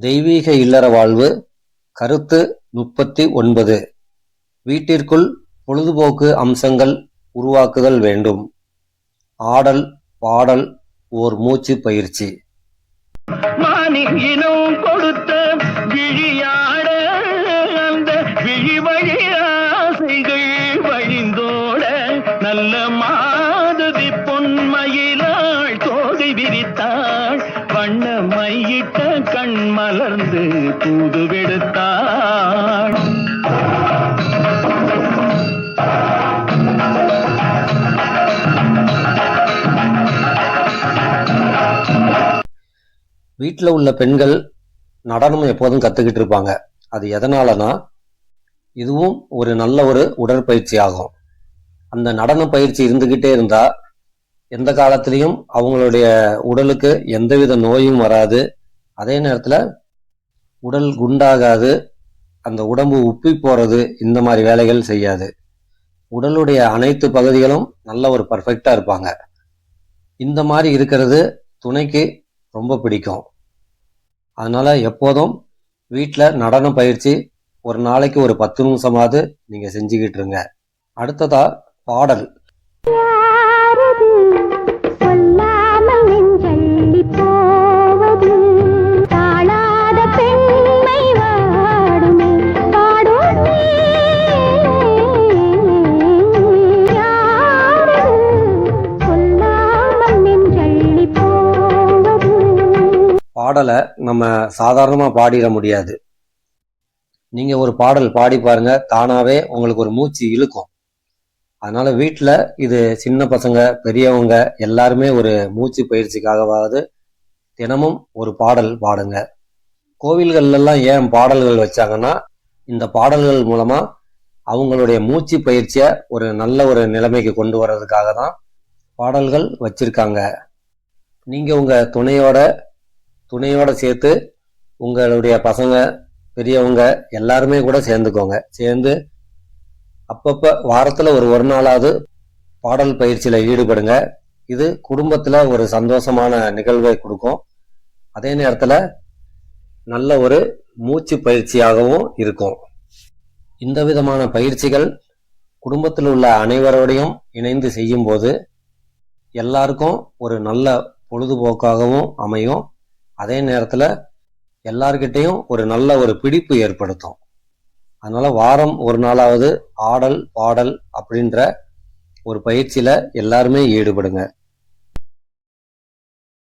தெய்வீக இல்லற வாழ்வு கருத்து முப்பத்தி ஒன்பது. வீட்டிற்குள் பொழுதுபோக்கு அம்சங்கள் உருவாக்குதல் வேண்டும். ஆடல் பாடல் ஓர் மூச்சு பயிற்சி. மானின் கொடுத்த விழியாட அந்த விழி வழி ஆசைகள் வழிந்தோட நல்ல மாதவி பொன்மயிலாள் தோகை விரித்தாள். வண்ண மையிட்ட கண் மலர்ந்து தூதுவெடுத்தாள் வீட்டில் உள்ள பெண்கள் நடனம் எப்போதும் கற்றுக்கிட்டு இருப்பாங்க. அது எதனாலனா இதுவும் ஒரு நல்ல ஒரு உடற்பயிற்சி ஆகும் அந்த நடன பயிற்சி இருந்துக்கிட்டே இருந்தா எந்த காலத்திலையும் அவங்களுடைய உடலுக்கு எந்தவித நோயும் வராது. அதே நேரத்தில் உடல் குண்டாகாது அந்த உடம்பு உப்பி போகிறது இந்த மாதிரி வேலைகள் செய்யாது. உடலுடைய அனைத்து பகுதிகளும் நல்ல ஒரு பர்ஃபெக்டாக இருப்பாங்க. இந்த மாதிரி இருக்கிறது துணைக்கு ரொம்ப பிடிக்கும். அதனால் எப்போதும் வீட்டில் நடன பயிற்சி ஒரு நாளைக்கு ஒரு பத்து நிமிஷமாவது நீங்கள் செஞ்சுக்கிட்டு இருங்க. அடுத்ததா பாடல். பாடலை நம்ம சாதாரணமாக பாடிட முடியாது. நீங்கள் ஒரு பாடல் பாடி பாருங்க தானாகவே உங்களுக்கு ஒரு மூச்சு இழுக்கும். அதனால வீட்டில் இது சின்ன பசங்க பெரியவங்க எல்லாருமே ஒரு மூச்சு பயிற்சிக்காகவாவது தினமும் ஒரு பாடல் பாடுங்க. கோவில்கள்லாம் ஏன் பாடல்கள் வச்சாங்கன்னா இந்த பாடல்கள் மூலமா அவங்களுடைய மூச்சு பயிற்சியை ஒரு நல்ல ஒரு நிலைமைக்கு கொண்டு வர்றதுக்காக தான் பாடல்கள் வச்சிருக்காங்க. நீங்க உங்க துணையோட துணையோட சேர்த்து உங்களுடைய பசங்க பெரியவங்க எல்லாருமே கூட சேர்ந்துக்கோங்க. சேர்ந்து அப்பப்போ வாரத்தில் ஒரு ஒரு நாளாவது பாடல் பயிற்சியில் ஈடுபடுங்க. இது குடும்பத்தில் ஒரு சந்தோஷமான நிகழ்வை கொடுக்கும். அதே நேரத்தில் நல்ல ஒரு மூச்சு பயிற்சியாகவும் இருக்கும். இந்த விதமான பயிற்சிகள் குடும்பத்தில் உள்ள அனைவரோடையும் இணைந்து செய்யும்போது எல்லாருக்கும் ஒரு நல்ல பொழுதுபோக்காகவும் அமையும். அதே நேரத்தில் எல்லார்கிட்டையும் ஒரு நல்ல ஒரு பிடிப்பு ஏற்படுத்தும். அதனால வாரம் ஒரு நாளாவது ஆடல் பாடல் அப்படின்ற ஒரு பயிற்சியில எல்லாருமே ஈடுபடுங்க.